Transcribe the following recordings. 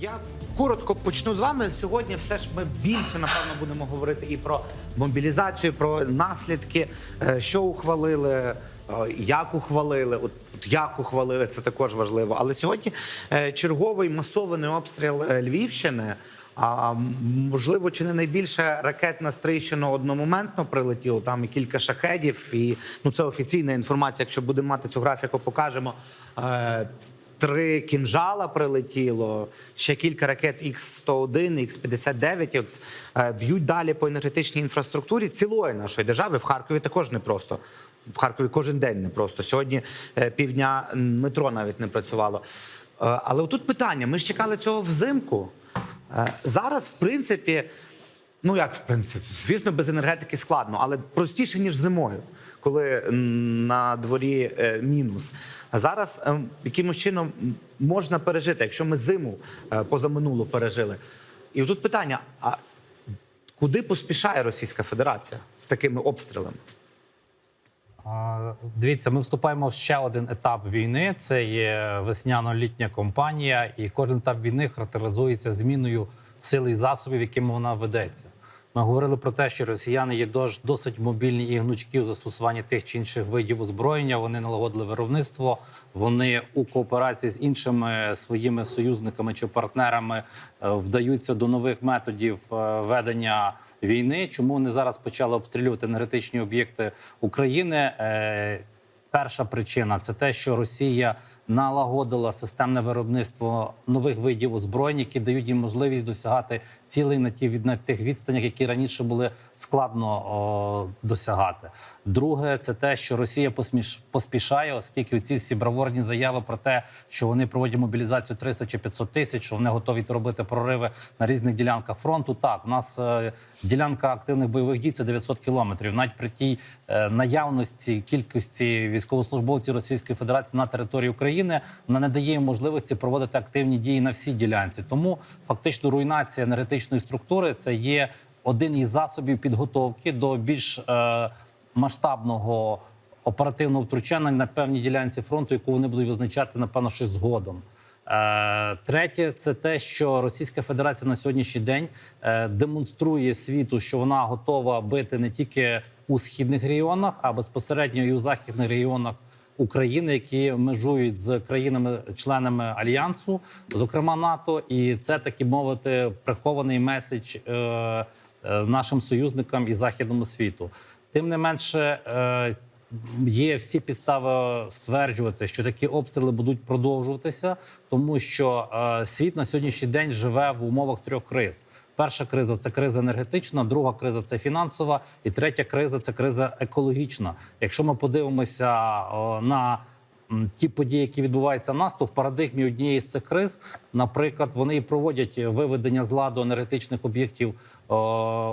Я коротко почну з вами. Сьогодні все ж ми більше напевно будемо говорити і про мобілізацію, про наслідки, е, що ухвалили, е, як ухвалили. От, як ухвалили, це також важливо. Але сьогодні е, черговий масований обстріл Львівщини. А можливо, чи не найбільше ракет на Стрийщину одномоментно прилетіло. Там і кілька шахедів, і ну це офіційна інформація. Якщо будемо мати цю графіку, покажемо. Три кінжала прилетіло, ще кілька ракет Х-101, Х-59. От, е, б'ють далі по енергетичній інфраструктурі цілої нашої держави. В Харкові також непросто. В Харкові кожен день непросто. Сьогодні е, півдня метро навіть не працювало. Е, але тут питання: ми ж чекали цього взимку. Е, зараз, в принципі, ну як в принципі, звісно, без енергетики складно, але простіше ніж зимою, коли на дворі е, мінус. А зараз е, якимось чином можна пережити, якщо ми зиму е, позаминулу пережили. І тут питання: а куди поспішає Російська Федерація з такими обстрілами? Дивіться, ми вступаємо в ще один етап війни. Це є весняно-літня кампанія, і кожен етап війни характеризується зміною сили і засобів, якими вона ведеться. Ми говорили про те, що росіяни є досить мобільні і гнучкі в застосуванні тих чи інших видів озброєння. Вони налагодили виробництво. Вони у кооперації з іншими своїми союзниками чи партнерами е, вдаються до нових методів е, ведення війни. Чому вони зараз почали обстрілювати енергетичні об'єкти України? Е, Перша причина це те, що Росія налагодила системне виробництво нових видів озброєнь, які дають їм можливість досягати цілей на ті від на тих відстанях, які раніше були складно о, досягати. Друге, це те, що Росія посміш поспішає, оскільки ці всі браворні заяви про те, що вони проводять мобілізацію 300 чи 500 тисяч, що вони готові робити прориви на різних ділянках фронту. Так, у нас е, ділянка активних бойових дій це 900 кілометрів. Навіть при тій е, наявності кількості військовослужбовців Російської Федерації на території України вона не дає їм можливості проводити активні дії на всій ділянці. Тому фактично руйнація енергетичної структури це є один із засобів підготовки до більш е, масштабного оперативного втручання на певній ділянці фронту, яку вони будуть визначати напевно щось згодом. Е, Третє, це те, що Російська Федерація на сьогоднішній день е, демонструє світу, що вона готова бити не тільки у східних регіонах, а безпосередньо і у західних регіонах України, які межують з країнами-членами альянсу, зокрема НАТО, і це таки мовити прихований меседж е, е, нашим союзникам і західному світу. Тим не менше. Е, Є всі підстави стверджувати, що такі обстріли будуть продовжуватися, тому що світ на сьогоднішній день живе в умовах трьох криз. Перша криза це криза енергетична, друга криза це фінансова, і третя криза це криза екологічна. Якщо ми подивимося на ті події, які відбуваються в нас, то в парадигмі однієї з цих криз, наприклад, вони і проводять виведення з ладу енергетичних об'єктів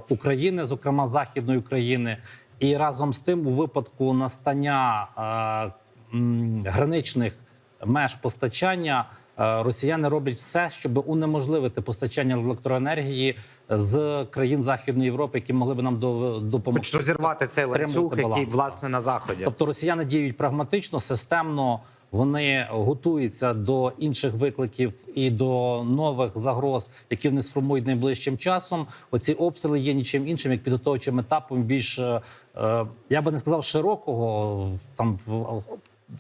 України, зокрема Західної України. І разом з тим, у випадку настання е, граничних меж постачання, росіяни роблять все, щоб унеможливити постачання електроенергії з країн Західної Європи, які могли б нам до- допомогти. Хоч розірвати цей ланцюг, який власне на заході. Тобто росіяни діють прагматично, системно. Вони готуються до інших викликів і до нових загроз, які вони сформують найближчим часом. Оці обстріли є нічим іншим, як підготовчим етапом більш е, е, я би не сказав широкого там е,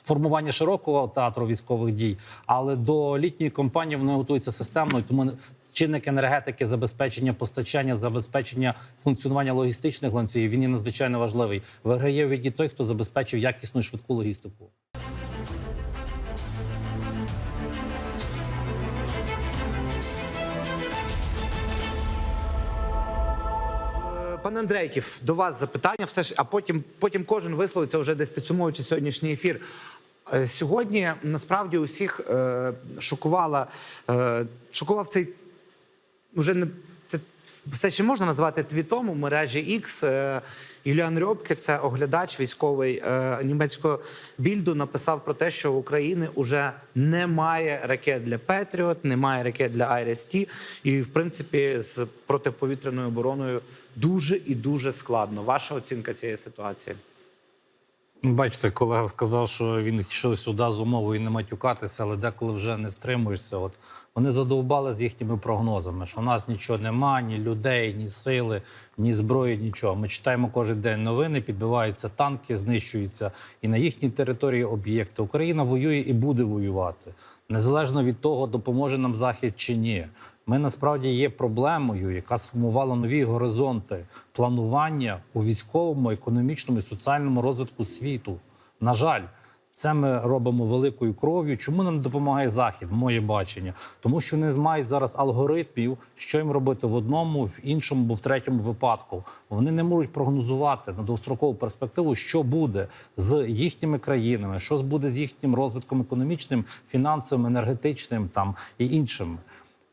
формування широкого театру військових дій, але до літньої кампанії вони готуються системно. Тому чинник енергетики, забезпечення постачання, забезпечення функціонування логістичних ланцюгів він є надзвичайно важливий. Виграє від той, хто забезпечив якісну і швидку логістику. Пане Андрейків, до вас запитання, все ж, а потім, потім кожен висловиться вже десь підсумовуючи сьогоднішній ефір. Е, Сьогодні насправді усіх е, шокувала, е, шокував цей вже не це все ще можна назвати твітом у мережі X. Е, Юліан Рьобке, це оглядач військовий е, німецького більду, написав про те, що в Україні вже немає ракет для Петріот, немає ракет для IRST, і в принципі з протиповітряною обороною дуже і дуже складно. Ваша оцінка цієї ситуації? Бачите, колега сказав, що він йшов сюди з умовою не матюкатися, але деколи вже не стримуєшся. От вони задовбали з їхніми прогнозами, що у нас нічого нема, ні людей, ні сили, ні зброї, нічого. Ми читаємо кожен день новини, підбиваються танки, знищуються і на їхній території об'єкти. Україна воює і буде воювати незалежно від того, допоможе нам захід чи ні. Ми насправді є проблемою, яка сформувала нові горизонти планування у військовому, економічному і соціальному розвитку світу. На жаль, це ми робимо великою кров'ю. Чому нам допомагає захід? Моє бачення, тому що вони мають зараз алгоритмів, що їм робити в одному, в іншому, або в третьому випадку. Вони не можуть прогнозувати на довгострокову перспективу, що буде з їхніми країнами, що буде з їхнім розвитком економічним, фінансовим, енергетичним там і іншим.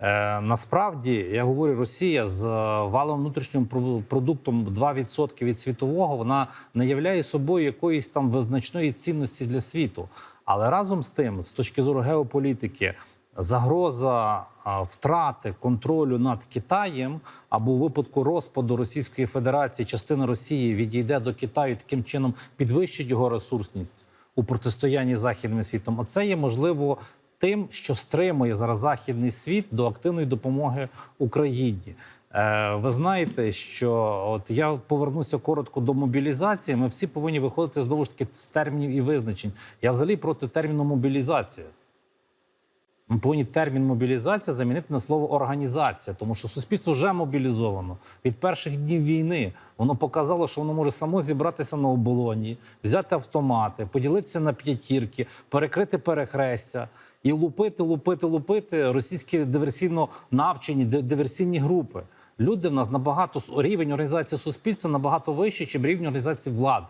Е, насправді я говорю, Росія з е, валовим внутрішнім продуктом 2% від світового вона не являє собою якоїсь там визначної цінності для світу. Але разом з тим, з точки зору геополітики, загроза а, втрати контролю над Китаєм або у випадку розпаду Російської Федерації частина Росії відійде до Китаю, таким чином підвищить його ресурсність у протистоянні західним світом. Оце є можливо тим, що стримує зараз західний світ до активної допомоги Україні. Е, Ви знаєте, що от я повернуся коротко до мобілізації. Ми всі повинні виходити знову ж таки з термінів і визначень. Я взагалі проти терміну мобілізація. Повинні термін мобілізація замінити на слово організація, тому що суспільство вже мобілізовано від перших днів війни. Воно показало, що воно може само зібратися на оболоні, взяти автомати, поділитися на п'ятірки, перекрити перехрестя і лупити, лупити, лупити російські диверсійно навчені диверсійні групи. Люди в нас набагато рівень організації суспільства набагато вищий, ніж рівень організації влади.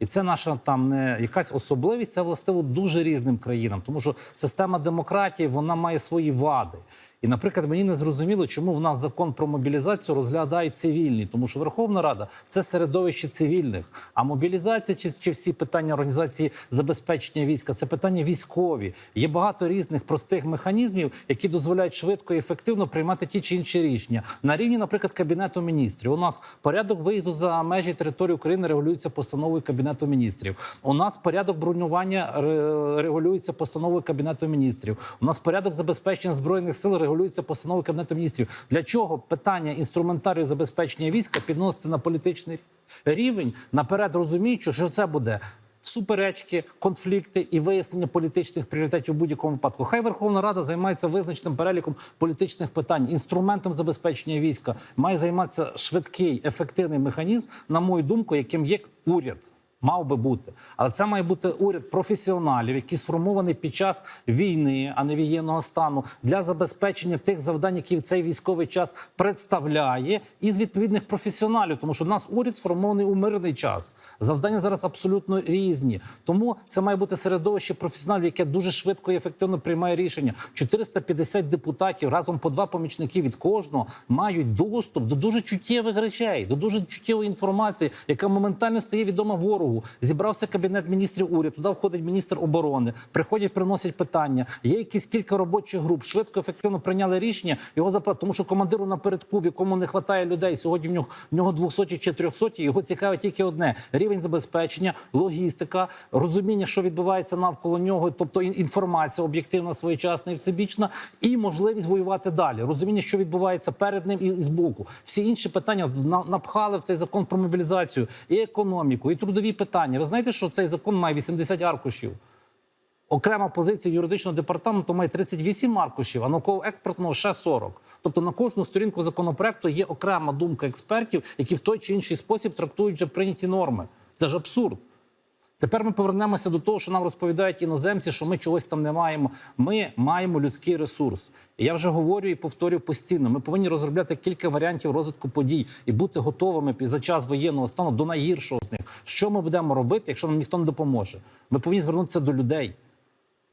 І це наша там не якась особливість, це властиво дуже різним країнам, тому що система демократії вона має свої вади. І, наприклад, мені не зрозуміло, чому в нас закон про мобілізацію розглядають цивільні, тому що Верховна Рада це середовище цивільних. А мобілізація чи, чи всі питання організації забезпечення війська це питання військові. Є багато різних простих механізмів, які дозволяють швидко і ефективно приймати ті чи інші рішення на рівні, наприклад, кабінету міністрів. У нас порядок виїзду за межі території України регулюється постановою кабінету міністрів. У нас порядок бронювання ре- регулюється постановою кабінету міністрів. У нас порядок забезпечення збройних сил регулюється постановою кабінету міністрів. Для чого питання інструментарію забезпечення війська підносити на політичний рівень наперед розуміючи, що це буде. Суперечки, конфлікти і вияснення політичних пріоритетів у будь-якому випадку. Хай Верховна Рада займається визначеним переліком політичних питань, інструментом забезпечення війська має займатися швидкий, ефективний механізм, на мою думку, яким є уряд. Мав би бути, але це має бути уряд професіоналів, який сформований під час війни, а не воєнного стану, для забезпечення тих завдань, які в цей військовий час представляє, із відповідних професіоналів, тому що в нас уряд сформований у мирний час. Завдання зараз абсолютно різні. Тому це має бути середовище професіоналів, яке дуже швидко і ефективно приймає рішення. 450 депутатів разом по два помічники від кожного мають доступ до дуже чуттєвих речей, до дуже чуттєвої інформації, яка моментально стає відома ворогу. Зібрався кабінет міністрів уряду, туди входить міністр оборони, приходять, приносять питання. Є якісь кілька робочих груп, швидко, ефективно прийняли рішення. Його запра... тому що командиру напередку, в якому не вистачає людей. Сьогодні в нього в нього 200 чи 300, Його цікавить тільки одне: рівень забезпечення, логістика, розуміння, що відбувається навколо нього, тобто інформація об'єктивна, своєчасна і всебічна, і можливість воювати далі. Розуміння, що відбувається перед ним і і збоку. Всі інші питання на- напхали в цей закон про мобілізацію і економіку, і трудові питання. Ви знаєте, що цей закон має 80 аркушів. Окрема позиція юридичного департаменту має 38 аркушів, а науково-експертного ще 40. Тобто на кожну сторінку законопроекту є окрема думка експертів, які в той чи інший спосіб трактують вже прийняті норми. Це ж абсурд. Тепер ми повернемося до того, що нам розповідають іноземці, що ми чогось там не маємо. Ми маємо людський ресурс. І я вже говорю і повторюю постійно. Ми повинні розробляти кілька варіантів розвитку подій і бути готовими за час воєнного стану до найгіршого з них. Що ми будемо робити, якщо нам ніхто не допоможе? Ми повинні звернутися до людей.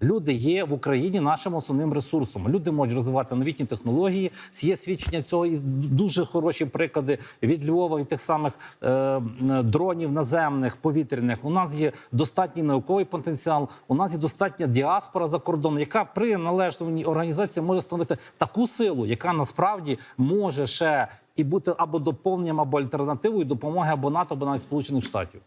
Люди є в Україні нашим основним ресурсом. Люди можуть розвивати новітні технології. Є свідчення цього і дуже хороші приклади від Львова, від тих самих е, дронів наземних, повітряних. У нас є достатній науковий потенціал. У нас є достатня діаспора за кордоном, яка при належній організації може становити таку силу, яка насправді може ще і бути або доповненням, або альтернативою допомоги або НАТО, або навіть Сполучених Штатів.